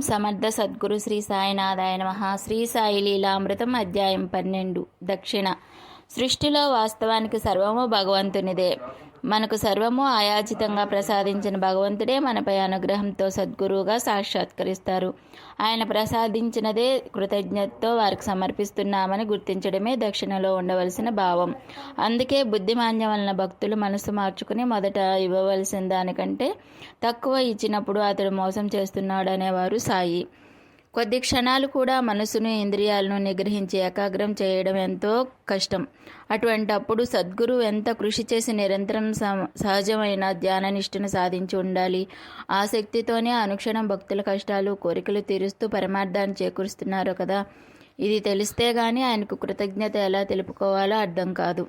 సమర్థ సద్గురు శ్రీ సాయినాథాయ నమ. శ్రీ సాయి లీలామృతం అధ్యాయం పన్నెండు. దక్షిణ. సృష్టిలో వాస్తవానికి సర్వము భగవంతునిదే. మనకు సర్వము ఆయాచితంగా ప్రసాదించిన భగవంతుడే మనపై అనుగ్రహంతో సద్గురువుగా సాక్షాత్కరిస్తారు. ఆయన ప్రసాదించినదే కృతజ్ఞతతో వారికి సమర్పిస్తున్నామని గుర్తించడమే దక్షిణలో ఉండవలసిన భావం. అందుకే బుద్ధిమాన్యం వలన భక్తులు మనసు మార్చుకుని మొదట ఇవ్వవలసిన దానికంటే తక్కువ ఇచ్చినప్పుడు అతడు మోసం చేస్తున్నాడనేవారు సాయి. కొద్ది క్షణాలు కూడా మనసును ఇంద్రియాలను నిగ్రహించి ఏకాగ్రం చేయడం ఎంతో కష్టం. అటువంటప్పుడు సద్గురు ఎంత కృషి చేసి నిరంతరం సహజమైన ధ్యాన నిష్ఠను సాధించి ఉండాలి. ఆ శక్తితోనే అనుక్షణం భక్తుల కష్టాలు కోరికలు తీరుస్తూ పరమార్థాన్ని చేకూరుస్తున్నారు కదా. ఇది తెలిస్తే గానీ ఆయనకు కృతజ్ఞత ఎలా తెలుపుకోవాలో అర్థం కాదు.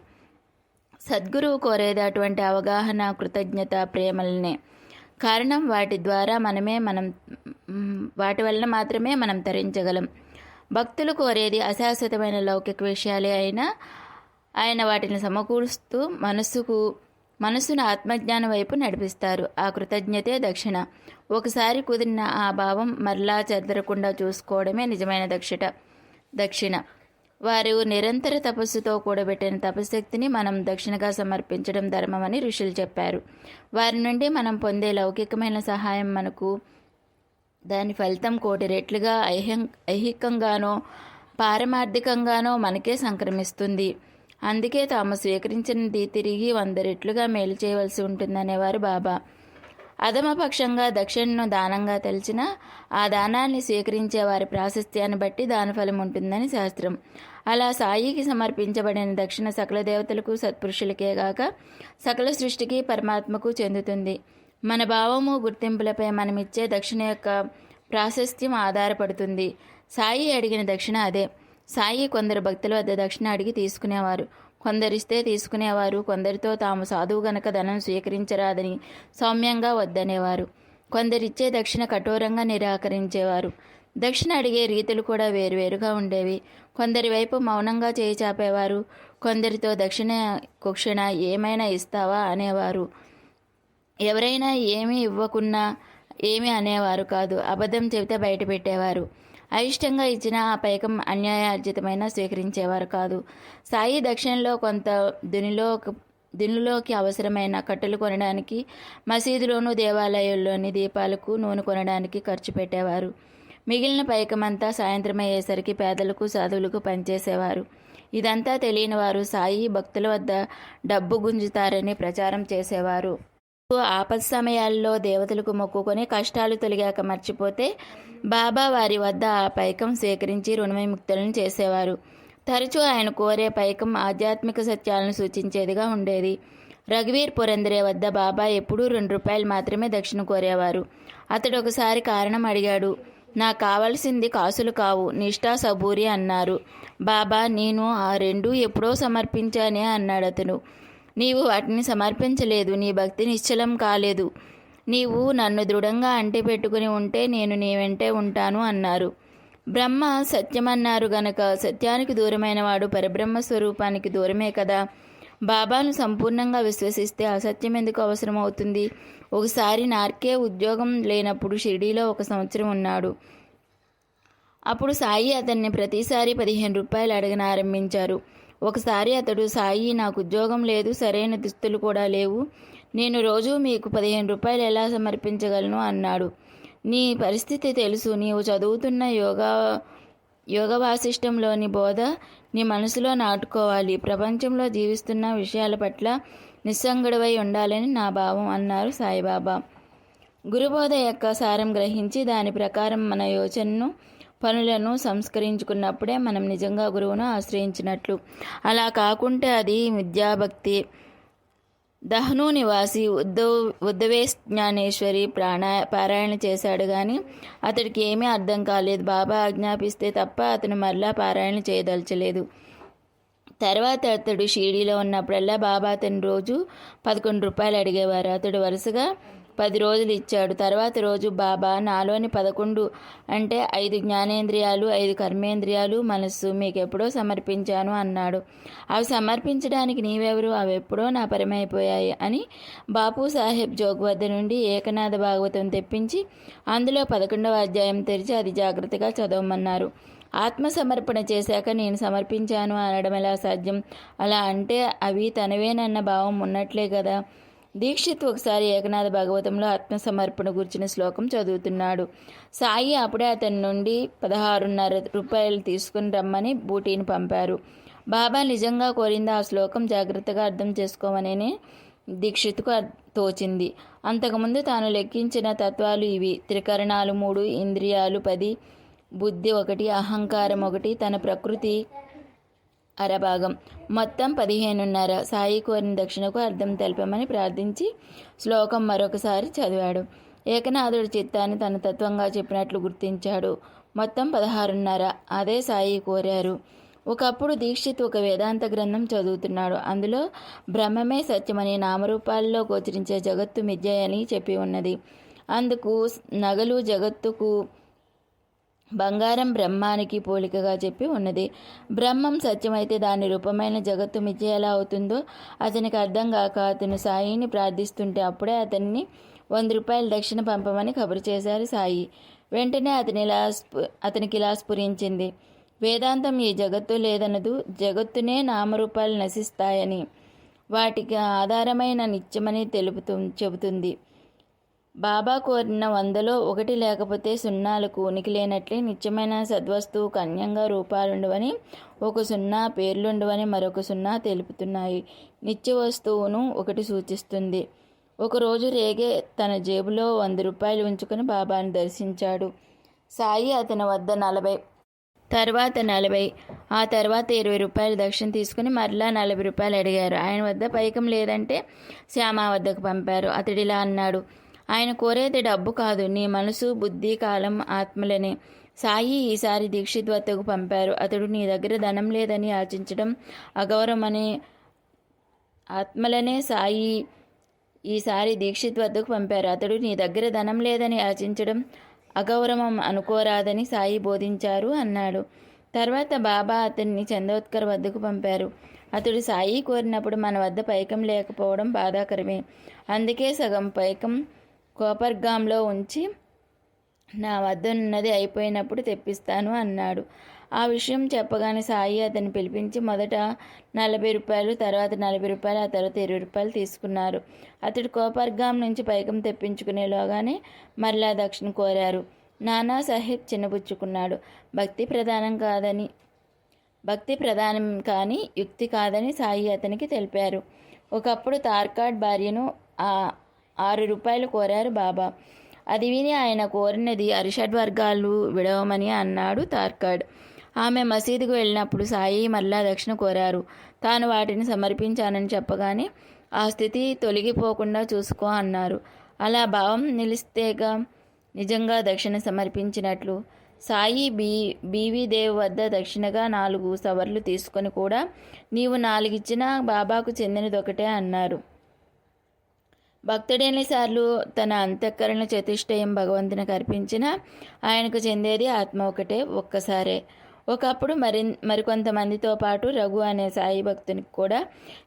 సద్గురువు కోరేది అటువంటి అవగాహన కృతజ్ఞత ప్రేమలనే. కారణం వాటి ద్వారా మనమే మనం వాటి వలన మాత్రమే మనం తరించగలం. భక్తులు కోరేది అశాశ్వతమైన లౌకిక విషయాలే అయినా ఆయన వాటిని సమకూరుస్తూ మనస్సుకు మనస్సును ఆత్మజ్ఞానం వైపు నడిపిస్తారు. ఆ కృతజ్ఞతే దక్షిణ. ఒకసారి కుదిరిన ఆ భావం మరలా చెదరకుండా చూసుకోవడమే నిజమైన దక్షిట దక్షిణ. వారు నిరంతర తపస్సుతో కూడబెట్టిన తపశక్తిని మనం దక్షిణగా సమర్పించడం ధర్మమని ఋషులు చెప్పారు. వారి నుండి మనం పొందే లౌకికమైన సహాయం మనకు దాని ఫలితం కోటి రెట్లుగా ఐహం ఐహికంగానో పారమార్థికంగానో మనకే సంక్రమిస్తుంది. అందుకే తాము స్వీకరించినది తిరిగి వంద రెట్లుగా మేలు చేయవలసి ఉంటుందనేవారు బాబా. అధమపక్షంగా దక్షిణను దానంగా తెలిసిన ఆ దానాన్ని స్వీకరించే వారి ప్రాశస్త్యాన్ని బట్టి దాని ఫలం ఉంటుందని శాస్త్రం. అలా సాయికి సమర్పించబడిన దక్షిణ సకల దేవతలకు సత్పురుషులకే గాక సకల సృష్టికి పరమాత్మకు చెందుతుంది. మన భావము గుర్తింపులపై మనమిచ్చే దక్షిణ యొక్క ప్రాశస్త్యం ఆధారపడుతుంది. సాయి అడిగిన దక్షిణ అదే. సాయి కొందరు భక్తుల వద్ద దక్షిణ అడిగి తీసుకునేవారు. కొందరిస్తే తీసుకునేవారు కొందరితో తాము సాధువు గనక ధనం స్వీకరించరాదని సౌమ్యంగా వద్దనేవారు. కొందరిచ్చే దక్షిణ కఠోరంగా నిరాకరించేవారు. దక్షిణ అడిగే రీతులు కూడా వేరువేరుగా ఉండేవి. కొందరి వైపు మౌనంగా చేయి చాపేవారు. కొందరితో దక్షిణ కుక్షణ ఏమైనా ఇస్తావా అనేవారు. ఎవరైనా ఏమీ ఇవ్వకున్నా ఏమీ అనేవారు కాదు. అబద్ధం చెబితే బయట పెట్టేవారు. అయిష్టంగా ఇచ్చిన ఆ పైకం అన్యాయార్జితమైన స్వీకరించేవారు కాదు. సాయి దక్షిణలో కొంత దునిలో దినులోకి అవసరమైన కట్టెలు కొనడానికి మసీదులోను దేవాలయాల్లోని దీపాలకు నూనె కొనడానికి ఖర్చు పెట్టేవారు. మిగిలిన పైకమంతా సాయంత్రం అయ్యేసరికి పేదలకు సాధువులకు పనిచేసేవారు. ఇదంతా తెలియని వారు సాయి భక్తుల వద్ద డబ్బు గుంజుతారని ప్రచారం చేసేవారు. ఆపత్ సమయాల్లో దేవతలకు మొక్కుకొని కష్టాలు తొలిగాక మర్చిపోతే బాబా వారి వద్ద ఆ పైకం స్వీకరించి రుణవిముక్తులను చేసేవారు. తరచూ ఆయన కోరే పైకం ఆధ్యాత్మిక సత్యాలను సూచించేదిగా ఉండేది. రఘువీర్ పురందరే వద్ద బాబా ఎప్పుడూ రెండు రూపాయలు మాత్రమే దక్షిణ కోరేవారు. అతడు ఒకసారి కారణం అడిగాడు. నాకు కావలసింది కాసులు కావు నిష్ఠా సబూరి అన్నారు. బాబా నేను ఆ రెండు ఎప్పుడో సమర్పించానే అన్నాడు అతను నీవు వాటిని సమర్పించలేదు నీ భక్తి నిశ్చలం కాలేదు. నీవు నన్ను దృఢంగా అంటి పెట్టుకుని ఉంటే నేను నీ వెంటే ఉంటాను అన్నారు. బ్రహ్మ సత్యమన్నారు గనక సత్యానికి దూరమైన వాడు పరబ్రహ్మ స్వరూపానికి దూరమే కదా. బాబాను సంపూర్ణంగా విశ్వసిస్తే అసత్యం ఎందుకు అవసరం అవుతుంది ఒకసారి నార్కే ఉద్యోగం లేనప్పుడు షిరిడీలో ఒక సంవత్సరం ఉన్నాడు. అప్పుడు సాయి అతన్ని ప్రతిసారి పదిహేను రూపాయలు అడగన ఆరంభించారు ఒకసారి అతడు సాయి నాకు ఉద్యోగం లేదు సరైన దుస్తులు కూడా లేవు. నేను రోజు మీకు పదిహేను రూపాయలు ఎలా సమర్పించగలను? అన్నాడు. నీ పరిస్థితి తెలుసు. నీవు చదువుతున్న యోగా యోగ వాసిష్టంలోని బోధ నీ మనసులో నాటుకోవాలి. ప్రపంచంలో జీవిస్తున్న విషయాల పట్ల నిస్సంగుడవై ఉండాలని నా భావం అన్నారు సాయిబాబా. గురుబోధ యొక్క సారం గ్రహించి దాని ప్రకారం మన యోచనను పనులను సంస్కరించుకున్నప్పుడే మనం నిజంగా గురువును ఆశ్రయించినట్లు. అలా కాకుంటే అది విద్యాభక్తి. దహ్ను నివాసి ఉద్దవ్ ఉద్దవే జ్ఞానేశ్వరి ప్రాణా పారాయణ చేశాడు కానీ అతడికి ఏమీ అర్థం కాలేదు. బాబా ఆజ్ఞాపిస్తే తప్ప అతను మరలా పారాయణ చేయదలచలేదు. తర్వాత అతడు షిరిడీలో ఉన్నప్పుడల్లా బాబా అతని రోజు పదకొండు రూపాయలు అడిగేవారు. అతడు వరుసగా పది రోజులు ఇచ్చాడు తర్వాత రోజు బాబా నాలోని పదకొండు అంటే ఐదు జ్ఞానేంద్రియాలు ఐదు కర్మేంద్రియాలు మనస్సు మీకు ఎప్పుడో సమర్పించాను అన్నాడు. అవి సమర్పించడానికి నీవెవరు? అవి ఎప్పుడో నా పరమైపోయాయి అని బాపు సాహెబ్ జోగ్ వద్ద నుండి ఏకనాథ భాగవతం తెప్పించి అందులో పదకొండవ అధ్యాయం తెరిచి అది జాగ్రత్తగా చదవమన్నారు. ఆత్మ సమర్పణ చేశాక నేను సమర్పించాను అనడం ఎలా సాధ్యం? అలా అంటే అవి తనవేనన్న భావం ఉన్నట్లే కదా. దీక్షిత్ ఒకసారి ఏకనాథ భాగవతంలో ఆత్మ సమర్పణ గురించిన శ్లోకం చదువుతున్నాడు. సాయి అప్పుడే అతని నుండి పదహారున్నర రూపాయలు తీసుకుని రమ్మని బూటీని పంపారు. బాబా నిజంగా కోరింది ఆ శ్లోకం జాగ్రత్తగా అర్థం చేసుకోమని దీక్షిత్కు తోచింది. అంతకుముందు తాను లెక్కించిన తత్వాలు ఇవి. త్రికరణాలు మూడు ఇంద్రియాలు పది బుద్ధి ఒకటి అహంకారం ఒకటి తన ప్రకృతి అరభాగం. మొత్తం పదిహేనున్నర. సాయి కోరిన దక్షిణకు అర్థం తెలపమని ప్రార్థించి శ్లోకం మరొకసారి చదివాడు. ఏకనాథుడి చిత్తాన్ని తన తత్వంగా చెప్పినట్లు గుర్తించాడు. మొత్తం పదహారున్నర. అదే సాయి కోరారు. ఒకప్పుడు దీక్షిత్ ఒక వేదాంత గ్రంథం చదువుతున్నాడు. అందులో బ్రహ్మమే సత్యమని నామరూపాల్లో గోచరించే జగత్తు మిథ్య అని చెప్పి ఉన్నది. అందుకు నగలు జగత్తుకు బంగారం బ్రహ్మానికి పోలికగా చెప్పి ఉన్నది. బ్రహ్మం సత్యమైతే దాని రూపమైన జగత్తు మిథ్య ఎలా అవుతుందో అతనికి అర్థం కాక అతను సాయిని ప్రార్థిస్తుంటే అప్పుడే అతన్ని వంద రూపాయల దక్షిణ పంపమని కబురు చేశారు సాయి. వెంటనే అతని ఇలా అతనికి ఇలా స్ఫురించింది. వేదాంతం ఈ జగత్తు లేదనదు జగత్తునే నామరూపాలు నశిస్తాయని వాటికి ఆధారమైన నిత్యమని తెలుపుతు చెబుతుంది. బాబా కోరిన వందలో ఒకటి లేకపోతే సున్నాలకు ఉనికి లేనట్లే నిత్యమైన సద్వస్తువు కన్యంగా రూపాలుండవని ఒక సున్నా పేర్లుండవని మరొక సున్నా తెలుపుతున్నాయి. నిత్య వస్తువును ఒకటి సూచిస్తుంది. ఒకరోజు రేగే తన జేబులో వంద రూపాయలు ఉంచుకొని బాబాను దర్శించాడు. సాయి అతని వద్ద నలభై తర్వాత నలభై ఆ తర్వాత ఇరవై రూపాయలు దక్షిణ తీసుకుని మరలా నలభై రూపాయలు అడిగారు. ఆయన వద్ద పైకం లేదంటే శ్యామ వద్దకు పంపారు. అతడిలా అన్నాడు. ఆయన కోరేది డబ్బు కాదు నీ మనసు బుద్ధి కాలం ఆత్మలనే. సాయి ఈసారి దీక్షిత్ వద్దకు పంపారు. అతడు నీ దగ్గర ధనం లేదని ఆచించడం అగౌరవమని ఆత్మలనే సాయి ఈసారి దీక్షిత్ వద్దకు పంపారు. అతడు నీ దగ్గర ధనం లేదని ఆచించడం అగౌరవం అనుకోరాదని సాయి బోధించారు అన్నాడు. తర్వాత బాబా అతన్ని చందోత్కర్ వద్దకు పంపారు. అతడు సాయి కోరినప్పుడు మన వద్ద పైకం లేకపోవడం బాధాకరమే. అందుకే సగం పైకం కోపర్గాంలో ఉంచి నా వద్ద ఉన్నది అయిపోయినప్పుడు తెప్పిస్తాను అన్నాడు. ఆ విషయం చెప్పగానే సాయి అతన్ని పిలిపించి మొదట నలభై రూపాయలు తర్వాత నలభై రూపాయలు ఆ తర్వాత ఇరవై రూపాయలు తీసుకున్నారు. అతడు కోపర్గాం నుంచి పైకం తెప్పించుకునేలోగానే మరలా దక్షిణ కోరారు. నానా సాహెబ్ చిన్నబుచ్చుకున్నాడు. భక్తి ప్రధానం కాదని భక్తి ప్రధానం కానీ యుక్తి కాదని సాయి అతనికి తెలిపారు. ఒకప్పుడు తార్కాడ్ భార్యను ఆరు రూపాయలు కోరారు బాబా. అది విని ఆయన కోరినది అరిషడ్ వర్గాలు విడవమని అన్నాడు తార్కాడ్. ఆమె మసీదుకు వెళ్ళినప్పుడు సాయి మరలా దక్షిణ కోరారు. తాను వాటిని సమర్పించానని చెప్పగానే ఆ స్థితి తొలగిపోకుండా చూసుకో అన్నారు. అలా భావం నిలిస్తేగా నిజంగా దక్షిణ సమర్పించినట్లు. సాయి బీ బీవీదేవ్ వద్ద దక్షిణగా నాలుగు సవర్లు తీసుకొని కూడా నీవు నాలుగిచ్చినా బాబాకు చెందినదొకటే అన్నారు. భక్తుడెన్నిసార్లు తన అంతఃకరణ చతుష్టయం భగవంతునికి అర్పించిన ఆయనకు చెందేది ఆత్మ ఒకటే ఒక్కసారే. ఒకప్పుడు మరి మరికొంతమందితో పాటు రఘు అనే సాయి భక్తునికి కూడా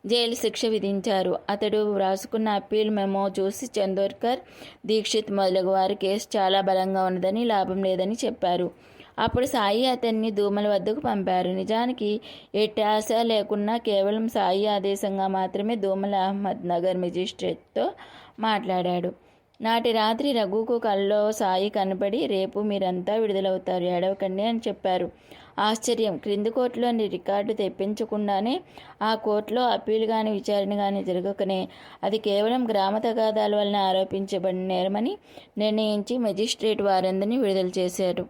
జైలు శిక్ష విధించారు. అతడు వ్రాసుకున్న అప్పీల్ మెమో చూసి చందోర్కర్ దీక్షిత్ మొదలగు వారి కేసు చాలా బలంగా ఉన్నదని లాభం లేదని చెప్పారు. అప్పుడు సాయి అతన్ని దూమల వద్దకు పంపారు. నిజానికి ఎట్టి ఆశ లేకున్నా కేవలం సాయి ఆదేశంగా మాత్రమే దూమల అహ్మద్ నగర్ మెజిస్ట్రేట్తో మాట్లాడాడు. నాటి రాత్రి రఘుకు కల్లో సాయి కనపడి రేపు మీరంతా విడుదలవుతారు ఏడవకండి అని చెప్పారు. ఆశ్చర్యం! క్రింది కోర్టులోని రికార్డు తెప్పించకుండానే ఆ కోర్టులో అప్పీల్ కానీ విచారణ కానీ జరగకనే. అది కేవలం గ్రామ తగాదాల వలన ఆరోపించబడిన నేరమని నిర్ణయించి మెజిస్ట్రేట్ వారందరినీ విడుదల చేశారు.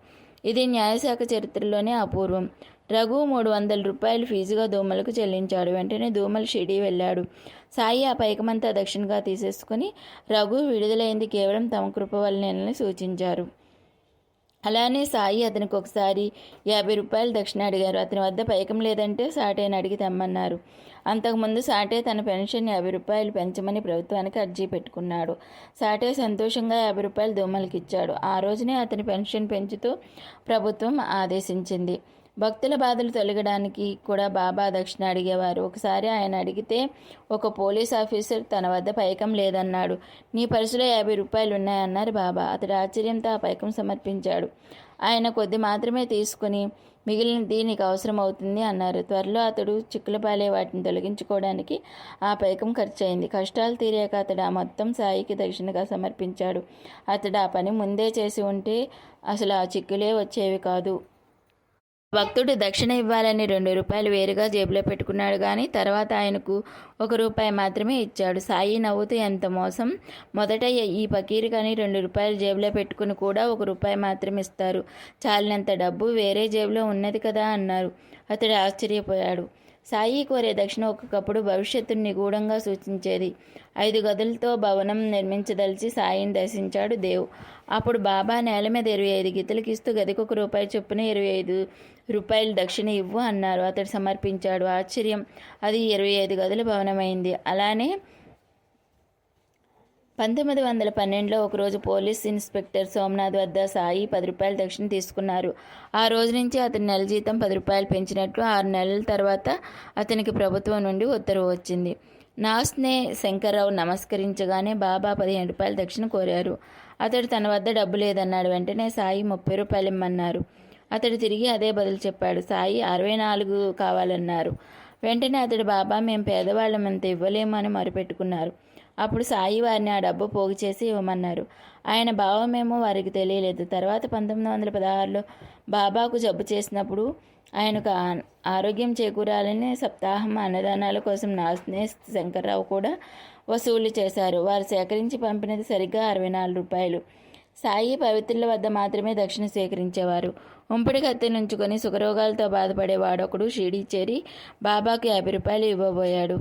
ఇది న్యాయశాఖ చరిత్రలోనే అపూర్వం. రఘు మూడు వందల రూపాయలు ఫీజుగా దోమలకు చెల్లించాడు. వెంటనే దోమలు షిడీ వెళ్ళాడు. సాయి ఆ పైకమంతా దక్షిణగా తీసేసుకుని రఘు విడుదలైంది కేవలం తమ కృప వల్లనేనని సూచించారు. అలానే సాయి అతనికి ఒకసారి యాభై రూపాయలు దక్షిణ అడిగారు. అతని వద్ద పైకం లేదంటే సాటేని అడిగి తెమ్మన్నారు. అంతకుముందు సాటే తన పెన్షన్ యాభై రూపాయలు పెంచమని ప్రభుత్వానికి అర్జీ పెట్టుకున్నాడు. సాటే సంతోషంగా యాభై రూపాయలు దోమలకి ఇచ్చాడు ఆ రోజునే అతని పెన్షన్ పెంచుతూ ప్రభుత్వం ఆదేశించింది. భక్తుల బాధలు తొలగడానికి కూడా బాబా దక్షిణ అడిగేవారు. ఒకసారి ఆయన అడిగితే ఒక పోలీస్ ఆఫీసర్ తన వద్ద పైకం లేదన్నాడు. నీ పర్సులో యాభై రూపాయలు ఉన్నాయన్నారు బాబా. అతడు ఆశ్చర్యంతో ఆ పైకం సమర్పించాడు. ఆయన కొద్ది మాత్రమే తీసుకుని మిగిలినది నీకు అవసరం అవుతుంది అన్నారు. త్వరలో అతడు చిక్కులపాలే వాటిని తొలగించుకోవడానికి ఆ పైకం ఖర్చయింది. కష్టాలు తీరాక అతడు ఆ మొత్తం సాయికి దక్షిణగా సమర్పించాడు. అతడు ఆ పని ముందే చేసి ఉంటే అసలు ఆ చిక్కులే వచ్చేవి కాదు. భక్తుడు దక్షిణ ఇవ్వాలని రెండు రూపాయలు వేరుగా జేబులో పెట్టుకున్నాడు కానీ తర్వాత ఆయనకు ఒక రూపాయి మాత్రమే ఇచ్చాడు. సాయి నవ్వుతూ ఎంత మోసం? మొదట ఈ పకీరు కానీ రెండు రూపాయలు జేబులో పెట్టుకుని కూడా ఒక రూపాయి మాత్రమే ఇస్తారు. చాలినంత డబ్బు వేరే జేబులో ఉన్నది కదా అన్నారు. అతడు ఆశ్చర్యపోయాడు. సాయి కోరే దక్షిణ ఒక్కొక్కప్పుడు భవిష్యత్తును నిగూఢంగా సూచించేది. ఐదు గదులతో భవనం నిర్మించదలిచి సాయిని దర్శించాడు దేవ్. అప్పుడు బాబా నేల మీద ఇరవై ఐదు గీతలకు ఇస్తూ గదికి ఒక రూపాయి చొప్పున ఇరవై ఐదు రూపాయలు దక్షిణ ఇవ్వు అన్నారు. అతడు సమర్పించాడు. ఆశ్చర్యం. అది ఇరవై ఐదు గదుల భవనమైంది. అలానే పంతొమ్మిది వందల పన్నెండులో ఒకరోజు పోలీస్ ఇన్స్పెక్టర్ సోమనాథ్ వద్ద సాయి పది రూపాయలు దక్షిణ తీసుకున్నారు. ఆ రోజు నుంచి అతని నెల జీతం పది రూపాయలు పెంచినట్లు ఆరు నెలల తర్వాత అతనికి ప్రభుత్వం నుండి ఉత్తర్వు వచ్చింది. నాస్నే శంకర్రావు నమస్కరించగానే బాబా పదిహేను రూపాయలు దక్షిణ కోరారు. అతడు తన వద్ద డబ్బు లేదన్నాడు. వెంటనే సాయి ముప్పై రూపాయలు ఇమ్మన్నారు. అతడు తిరిగి అదే బదులు చెప్పాడు. సాయి అరవై నాలుగు కావాలన్నారు. వెంటనే అతడు బాబా మేము పేదవాళ్ళమంత ఇవ్వలేము అని మరుపెట్టుకున్నారు. అప్పుడు సాయి వారిని ఆ డబ్బు పోగు చేసి ఇవ్వమన్నారు. ఆయన భావమేమో వారికి తెలియలేదు. తర్వాత పంతొమ్మిది వందల పదహారులో బాబాకు జబ్బు చేసినప్పుడు ఆయనకు ఆరోగ్యం చేకూరాలని సప్తాహం అన్నదానాల కోసం నాస్నే శంకర్రావు కూడా వసూలు చేశారు. వారు సేకరించి పంపినది సరిగ్గా అరవై నాలుగు రూపాయలు. సాయి పవిత్రుల వద్ద మాత్రమే దక్షిణ సేకరించేవారు. ఉంపుడి కత్తి నుంచుకొని సుఖరోగాలతో బాధపడే వాడొకడు షిరిడి చేరి బాబాకు యాభై రూపాయలు ఇవ్వబోయాడు.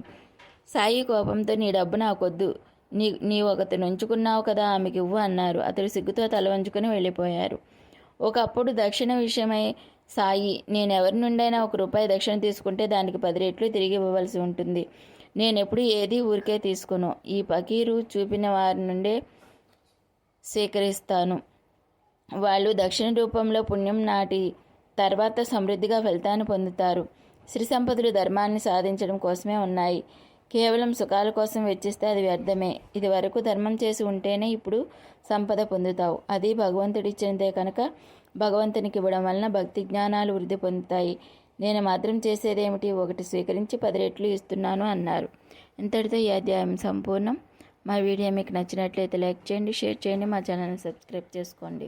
సాయి కోపంతో నీ డబ్బు నాకొద్దు. నీ నీవు ఒకతను ఉంచుకున్నావు కదా ఆమెకి ఇవ్వు అన్నారు. అతడు సిగ్గుతో తల వంచుకుని వెళ్ళిపోయారు. ఒకప్పుడు దక్షిణ విషయమై సాయి నేను ఎవరి నుండైనా ఒక రూపాయి దక్షిణ తీసుకుంటే దానికి పది రెట్లు తిరిగి ఇవ్వవలసి ఉంటుంది. నేను ఎప్పుడు ఏది ఊరికే తీసుకును. ఈ పకీరు చూపిన వారి నుండే స్వీకరిస్తాను వాళ్ళు దక్షిణ రూపంలో పుణ్యం నాటి తర్వాత సమృద్ధిగా ఫలితాన్ని పొందుతారు. శ్రీ సంపదలు ధర్మాన్ని సాధించడం కోసమే ఉన్నాయి. కేవలం సుఖాల కోసం వెచ్చిస్తే అది వ్యర్థమే. ఇది వరకు ధర్మం చేసి ఉంటేనే ఇప్పుడు సంపద పొందుతావు. అది భగవంతుడిచ్చినదే కనుక భగవంతునికి ఇవ్వడం వలన భక్తి జ్ఞానాలు వృద్ధి పొందుతాయి. నేను మాత్రం చేసేదేమిటి? ఒకటి స్వీకరించి పది రెట్లు ఇస్తున్నాను అన్నారు. ఇంతటితో ఈ అధ్యాయం సంపూర్ణం. మా వీడియో మీకు నచ్చినట్లయితే లైక్ చేయండి షేర్ చేయండి మా ఛానల్ని సబ్స్క్రైబ్ చేసుకోండి.